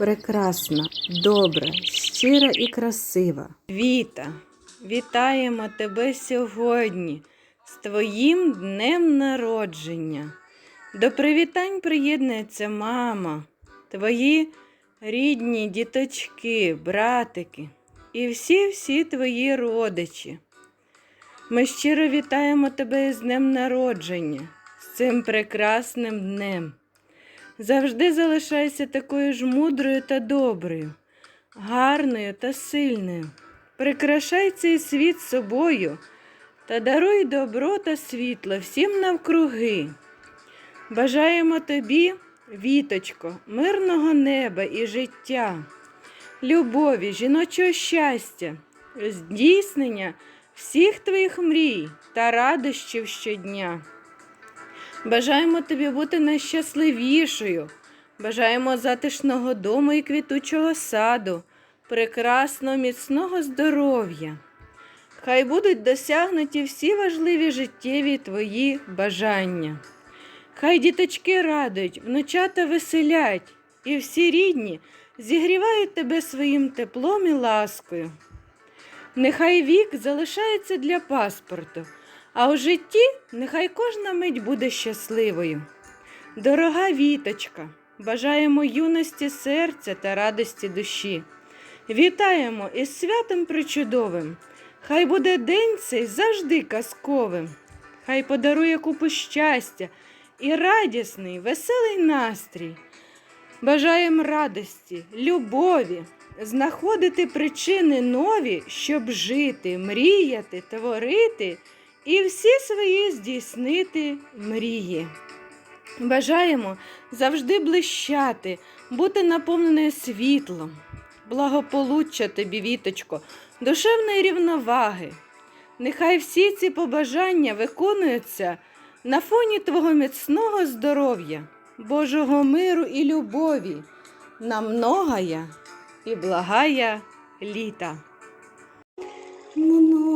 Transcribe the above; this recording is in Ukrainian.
прекрасна, добра, щира і красива. Віта, вітаємо тебе сьогодні з твоїм днем народження. До привітань приєднується мама, твої рідні діточки, братики і всі-всі твої родичі. Ми щиро вітаємо тебе із днем народження, з цим прекрасним днем. Завжди залишайся такою ж мудрою та доброю, гарною та сильною. Прикрашай цей світ собою та даруй добро та світло всім навкруги. Бажаємо тобі, віточко, мирного неба і життя, любові, жіночого щастя, здійснення всіх твоїх мрій та радощів щодня. Бажаємо тобі бути найщасливішою. Бажаємо затишного дому і квітучого саду, прекрасного міцного здоров'я. Хай будуть досягнуті всі важливі життєві твої бажання. Хай діточки радують, внучата веселять, і всі рідні зігрівають тебе своїм теплом і ласкою. Нехай вік залишається для паспорту, а у житті нехай кожна мить буде щасливою. Дорога віточка, бажаємо юності серця та радості душі. Вітаємо із святом причудовим. Хай буде день цей завжди казковим. Хай подарує купу щастя і радісний, веселий настрій. Бажаємо радості, любові, знаходити причини нові, щоб жити, мріяти, творити і всі свої здійснити мрії. Бажаємо завжди блищати, бути наповненою світлом, благополуччя тобі, віточко, душевної рівноваги. Нехай всі ці побажання виконуються на фоні твого міцного здоров'я, Божого миру і любові, на многая і благая літа.